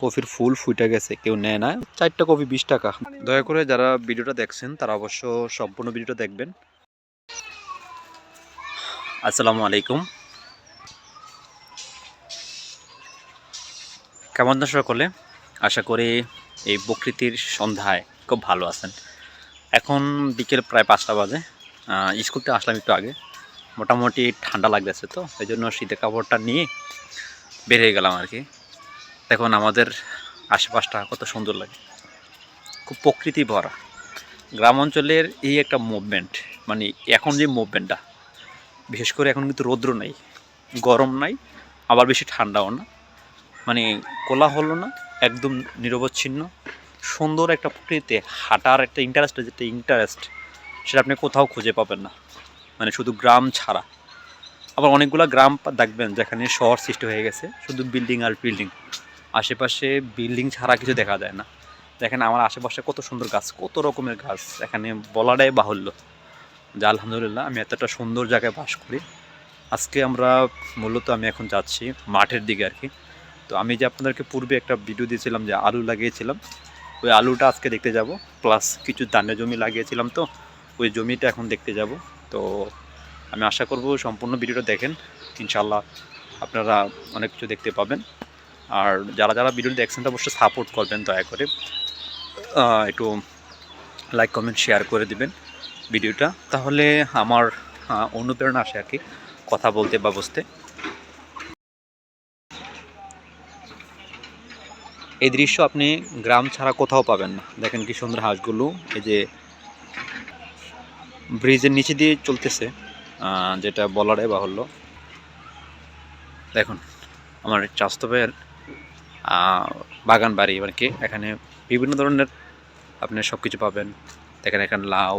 কফির ফুল ফুটে গেছে কেউ নেয় না। চারটা কফি বিশ টাকা। দয়া করে যারা ভিডিওটা দেখছেন তারা অবশ্য সম্পূর্ণ ভিডিওটা দেখবেন। আসসালামু আলাইকুম। কেমন সকলে? আশা করি এই প্রকৃতির সন্ধ্যায় খুব ভালো আছেন। এখন বিকেল প্রায় পাঁচটা বাজে। আহ, স্কুল থেকে আসলাম একটু আগে। মোটামুটি ঠান্ডা লাগতেছে তো এই জন্য শীতের কাপড়টা নিয়ে বের হয়ে গেলাম আর কি। দেখুন, আমাদের আশেপাশটা কত সুন্দর লাগে। খুব প্রকৃতি ভরা। গ্রাম অঞ্চলের এই একটা মুভমেন্ট মানে এখন যে মুভমেন্টটা বিশেষ করে এখন কিন্তু রৌদ্র নাই, গরম নাই, আবার বেশি ঠান্ডাও না। মানে কোলাহল না, একদম নিরবচ্ছিন্ন, সুন্দর একটা প্রকৃতিতে হাঁটার একটা ইন্টারেস্ট যেটা ইন্টারেস্ট সেটা আপনি কোথাও খুঁজে পাবেন না। মানে শুধু গ্রাম ছাড়া। আবার অনেকগুলো গ্রাম দেখবেন, যেখানে শহর সৃষ্টি হয়ে গেছে, শুধু বিল্ডিং আর বিল্ডিং আশেপাশে বিল্ডিং ছাড়া কিছু দেখা যায় না। দেখেন আমার আশেপাশে কত সুন্দর গাছ, কত রকমের গাছ। এখানে বলাটাই বাহুল্য। যা আলহামদুলিল্লাহ আমি এতটা সুন্দর জায়গায় বাস করি। আজকে আমরা মূলত আমি এখন যাচ্ছি মাঠের দিকে আর কি। তো আমি যে আপনাদেরকে পূর্বে একটা ভিডিও দিয়েছিলাম যে আলু লাগিয়েছিলাম, ওই আলুটা আজকে দেখতে যাব। প্লাস কিছু ধানের জমি লাগিয়েছিলাম তো, ওই জমিটা এখন দেখতে যাব। তো আমি আশা করব সম্পূর্ণ ভিডিওটা দেখেন। ইনশাল্লাহ আপনারা অনেক কিছু দেখতে পাবেন। আর যারা যারা ভিডিও দেখছেন তা অবশ্যই সাপোর্ট করবেন, দয়া করে। একটু লাইক কমেন্ট শেয়ার করে দিবেন ভিডিওটা তাহলে আমার অনুপ্রেরণা আসে আর কি, কথা বলতে বা বুঝতে। এই দৃশ্য আপনি গ্রাম ছাড়া কোথাও পাবেন না। দেখেন কি সুন্দর হাঁসগুলো, এই যে ব্রিজের নিচে দিয়ে চলতেছে যেটা বলারে বাহুল্য। দেখুন, আমার চাস্তবের বাগান বাড়ি আর কি? এখানে বিভিন্ন ধরনের আপনি সব কিছু পাবেন। দেখেন এখানে লাউ,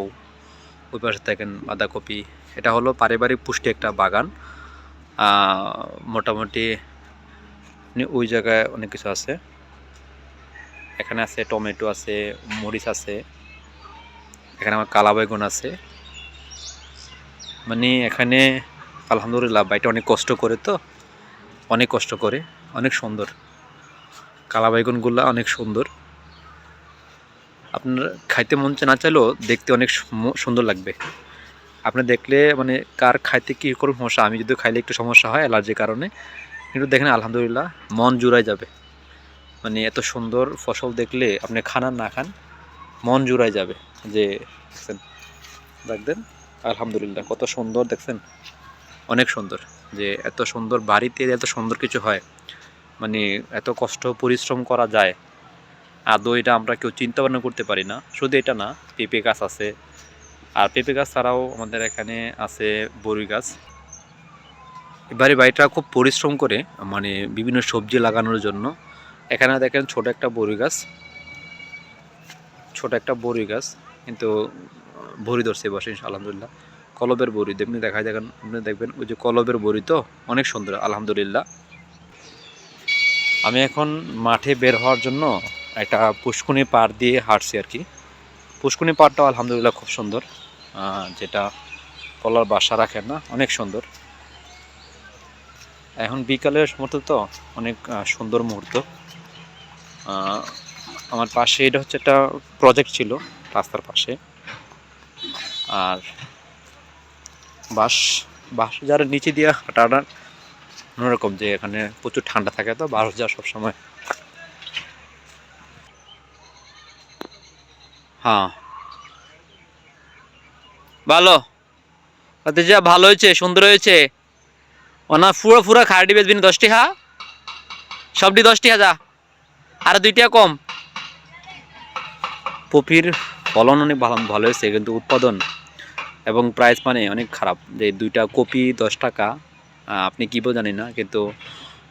ওই পাশে দেখেন বাঁধাকপি। এটা হলো পারিবারিক পুষ্টি একটা বাগান। মোটামুটি ওই জায়গায় অনেক কিছু আছে। এখানে আছে টমেটো আছে, মরিচ আছে। এখানে আমার কালা বেগুন আছে। মানে এখানে আলহামদুলিল্লাহ বাইটা অনেক কষ্ট করে তো। অনেক কষ্ট করে, অনেক সুন্দর। কালা বেগুনগুলো অনেক সুন্দর। আপনার খাইতে মন না চাইলেও দেখতে অনেক সুন্দর লাগবে। আপনি দেখলে মানে কার খাইতে কী করুন সমস্যা, আমি যদি খাইলে একটু সমস্যা হয় অ্যালার্জির কারণে, কিন্তু দেখেন আলহামদুলিল্লাহ মন জুড়াই যাবে। মানে এত সুন্দর ফসল দেখলে আপনি খান আর না খান, মন জুড়াই যাবে যে, দেখছেন, দেখবেন, আলহামদুলিল্লাহ কত সুন্দর, দেখছেন, অনেক সুন্দর যে এত সুন্দর বাড়িতে এত সুন্দর কিছু হয়। মানে এত কষ্ট, পরিশ্রম করা যায়, আদৌ এটা আমরা কেউ চিন্তা ভাবনা করতে পারি না। শুধু এটা না, পেঁপে গাছ আছে। আর পেঁপে গাছ ছাড়াও আমাদের এখানে আছে বড়ি গাছ। এবারে বাড়িটা খুব পরিশ্রম করে মানে বিভিন্ন সবজি লাগানোর জন্য। এখানে দেখেন ছোট একটা বড়ি গাছ। ছোট একটা বড়ি গাছ। কিন্তু বড়ি ধরছে বসে আলহামদুলিল্লাহ কলবের বড়ি দেখবেন দেখা দেখেন, আপনি দেখবেন, ওই যে কলবের বড়ি তো, অনেক সুন্দর, আলহামদুলিল্লাহ। আমি এখন মাঠে বের হওয়ার জন্য একটা পুষ্কুনি পাড় দিয়ে হাঁটছি আর কি। পুষ্কুনি পাড়টাও আলহামদুলিল্লাহ খুব সুন্দর। যেটা কলার বাসা রাখেন না, অনেক সুন্দর। এখন বিকালের মতো তো অনেক সুন্দর মুহূর্ত। আমার পাশে এটা হচ্ছে একটা প্রজেক্ট ছিল, রাস্তার পাশে। আর বাস বাস যারা নিচে দিয়ে হাঁটাটা অন্যরকম যে এখানে প্রচুর ঠান্ডা থাকে তো বাস যা সবসময় হ্যাঁ। ভালো। যা ভালো হয়েছে? সুন্দর হয়েছে? ওনা পুরো পুরো খারডি বেচবিন দশটি হা সবটি দশটি হাজা আর দুইটা কম। পপির ফলন অনেক ভালো ভালো হয়েছে, কিন্তু উৎপাদন এবং প্রাইস মানে অনেক খারাপ। যে দুইটা কপি দশ টাকা আপনি কী বল জানি না, কিন্তু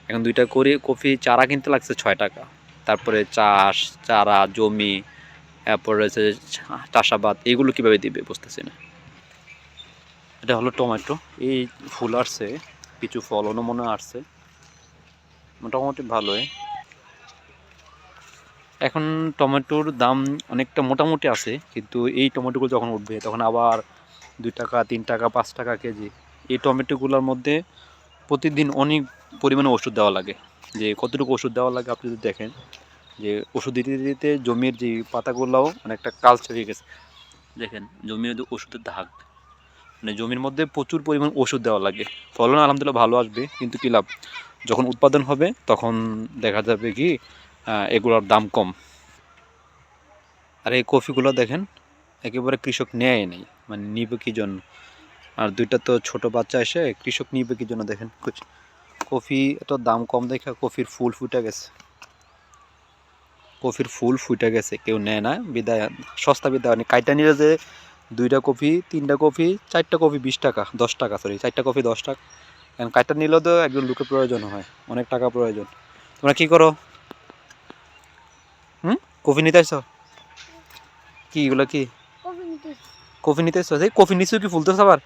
এখন দুইটা করে কপি চারা কিনতে লাগছে ছয় টাকা। তারপরে চাষ, চারা, জমি তারপর রয়েছে চাষাবাদ, এগুলো কীভাবে দিবে বুঝতেছি না। এটা হলো টমেটো, এই ফুল আসছে, কিছু ফলনও মনে আসছে। মোটামুটি ভালোই। এখন টমেটোর দাম অনেকটা মোটামুটি আছে, কিন্তু এই টমেটোগুলো যখন উঠবে, তখন আবার দুই টাকা, তিন টাকা, পাঁচ টাকা কেজি এই টমেটোগুলোর মধ্যে প্রতিদিন অনেক পরিমাণে ওষুধ দেওয়া লাগে। যে কতটুকু ওষুধ দেওয়া লাগে আপনি যদি দেখেন, যে ওষুধ দিতে দিতে জমির যে পাতাগুলোও অনেকটা কালচে হয়ে গেছে। দেখেন, জমির ওষুধের দাগ। মানে জমির মধ্যে প্রচুর পরিমাণ ওষুধ দেওয়া লাগে। ফলন আলহামদুলিল্লাহ ভালো আসবে, কিন্তু কী লাভ? যখন উৎপাদন হবে, তখন দেখা যাবে কি এগুলোর দাম কম। আর এই কফিগুলো দেখেন, একেবারে কৃষক নেয় নেই। মানে নিবে কি জন্য? আর দুইটা তো ছোট বাচ্চা এসে কৃষক নিবে কি জন্য দেখেন? কফি এত দাম কম দেখে কফির ফুল ফুটে গেছে। কফির ফুল ফুটে গেছে কেউ নেয় না বিদায় সস্তা বিদায় মানে কাইটা নিলে যে দুইটা কফি তিনটা কফি চারটা কফি বিশ টাকা দশ টাকা সরি চারটা কফি দশ টাকা। কারণ কাইটা নিলেও তো একজন লোকের প্রয়োজন হয় অনেক টাকা প্রয়োজন। তোমরা কি করো? হুম? কফি নিতে আসছো কি এগুলো কি? কফি নিতে এসছো সেই কফি নিচু কি ফুলতেছ আবার।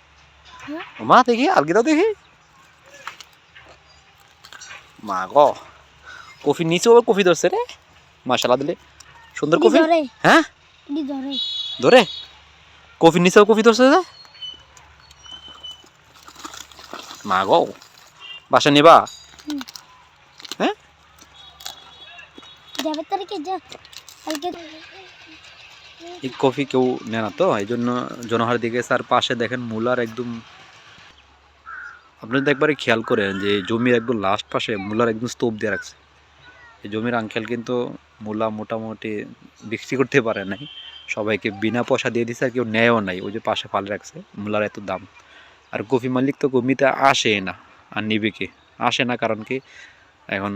মা দেখি আলগি দাও দেখি। মা গ কফি নিচু আবার কফি ধরছে রে। মাশাল্লাহ দিলে। সুন্দর কফি? হ্যাঁ? ধরে। কফি নিচেও কফি ধরছে রে মা গো বাসা নিবা। যাবে তারিখে যা কালকে এই কফি কেউ নেয় না তো? এই জন্য জনহার দিকে স্যার পাশে দেখেন মূলার একদম আপনি তো একবারে খেয়াল করেন যে জমির একদম লাস্ট পাশে মূলার একদম স্তূপ দিয়ে রাখছে। এই জমির আঙ্কেল কিন্তু মূলা মোটামুটি বিক্রি করতে পারে নাই। সবাইকে বিনা পয়সা দিয়ে দিছে আর কেউ নেয়ও নাই। ওই যে পাশে ফালে রাখছে, মূলার এত দাম। আর কফি মালিক তো কমিতে আসে না, আর নিবে কি? আসে না কারণ কি এখন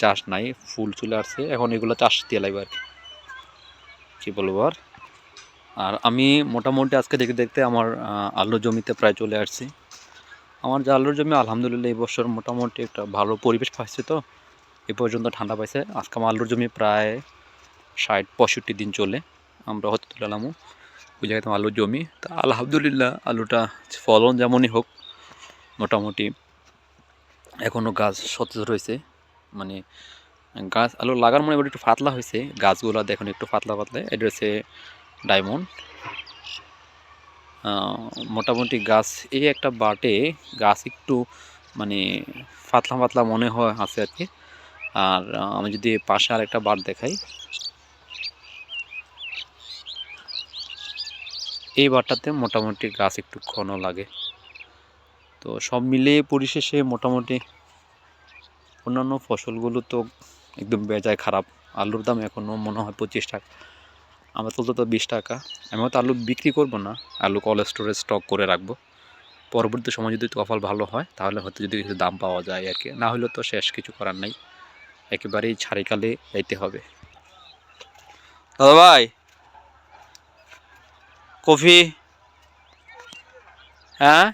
চাষ নাই, ফুল চলে আসছে, এখন এগুলো চাষ দিয়ে লাগবে আর কি। কী বলব আর? আর আমি মোটামুটি আজকে দেখতে দেখতে আমার আলুর জমিতে প্রায় চলে আসছি। আমার যে আলুর জমি, আলহামদুলিল্লাহ এই বছর মোটামুটি একটা ভালো পরিবেশ পাইছে তো। এ পর্যন্ত ঠান্ডা পাইছে। আজকে আমার আলুর জমি প্রায় ষাট, পঁয়ষট্টি দিন চলে। আমরা হতে তুলালামও ওই জায়গায় আলুর জমি। তা আলহামদুলিল্লাহ আলুটা ফলন যেমনই হোক, মোটামুটি এখনও গাছ সতেজ রয়েছে। মানে গাছ আলু লাগার মনে একটু পাতলা হয়েছে। গাছগুলো দেখুন একটু পাতলা পাতলা। এটা হচ্ছে ডায়মন্ড। মোটামুটি গাছ এই একটা বাটে, গাছ একটু মানে পাতলা পাতলা মনে হয় আছে আর কি। আর আমি যদি পাশে আর একটা বাট দেখাই। এই বাটটাতে মোটামুটি গাছ একটু ঘন লাগে। তো সব মিলিয়ে পরিশেষে মোটামুটি অন্যান্য ফসলগুলো তো একদম বেজায় খারাপ। আলুর দাম এখনও মনে হয় পঁচিশ টাকা। আমার তুলতে তো বিশ টাকা। আমি হয়তো আলু বিক্রি করব না। আলু কল স্টোরেজ স্টক করে রাখব। পরবর্তী সময় যদি কপাল ভালো হয়, তাহলে হয়তো যদি কিছু দাম পাওয়া যায় আর কি। না হলে তো শেষ কিছু করার নাই। একেবারেই ছাড়িকালে যাইতে হবে। দাদা ভাই, কফি? হ্যাঁ?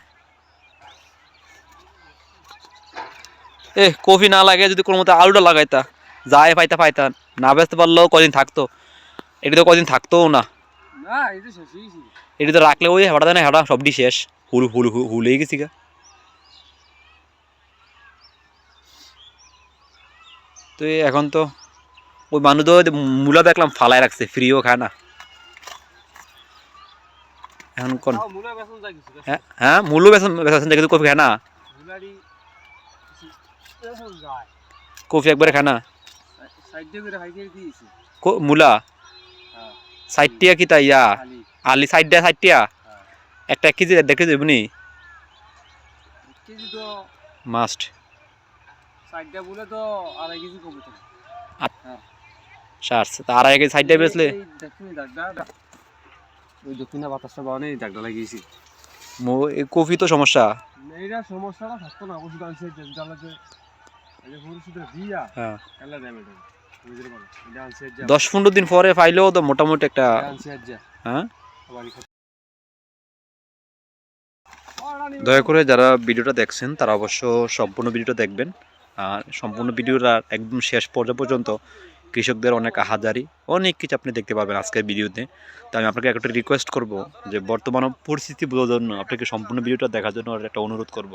এ কফি না লাগে যদি কোনো মতো আলুটা লাগাইতা। যায় পাইতা পাইতা না বেচতে পারলেও কদিন থাকতো। এটি তো কদিন থাকতোও না। এটা তো রাখলে ওই হেঁটা না হেঁটা সবটি শেষ। হুল হুল হুল হুলেই গেছি গা। তো এখন তো ওই মানুষ তো মূলা দেখলাম ফালায় রাখছে ফ্রিও খায় না। এখন কোন? হ্যাঁ হ্যাঁ মূল্য বেসন বেসন দেখে কফি খায় না। কফি একবারে খায় না। মূলা? হ্যাঁ। ষাটটিয়া কি তাই ইয়া? আলি ষাটটা ষাটটিয়া হ্যাঁ। একটা এক কেজি এক কেজি তো মাস্ট সাইডটা বলে তো আড়াই কেজি কমে থাকে তা আড়াই কেজি ষাটটা বেচলে? ওই দক্ষিণা বাতাসটা বাগানে দাগটা লাগিয়েছি। মো- এই কফি তো সমস্যা। এইটা সমস্যাটা থাকতো না ওষুধ আনছে জ্বালাতে এই যে ওষুধটা দিয়া হ্যাঁ। এলা দেয় দশ পনেরো দিন পরে পাইলেও তো মোটামুটি একটা হ্যাঁ? দয়া করে যারা ভিডিওটা দেখছেন, তারা অবশ্য সম্পূর্ণ ভিডিওটা দেখবেন। আর সম্পূর্ণ ভিডিওটা একদম শেষ পর্যায়ে পর্যন্ত কৃষকদের অনেক আহাজারি অনেক কিছু আপনি দেখতে পাবেন আজকের ভিডিওতে। তো আমি আপনাকে একটা রিকোয়েস্ট করব যে বর্তমান পরিস্থিতি বোঝার জন্য আপনাকে সম্পূর্ণ ভিডিওটা দেখার জন্য একটা অনুরোধ করব।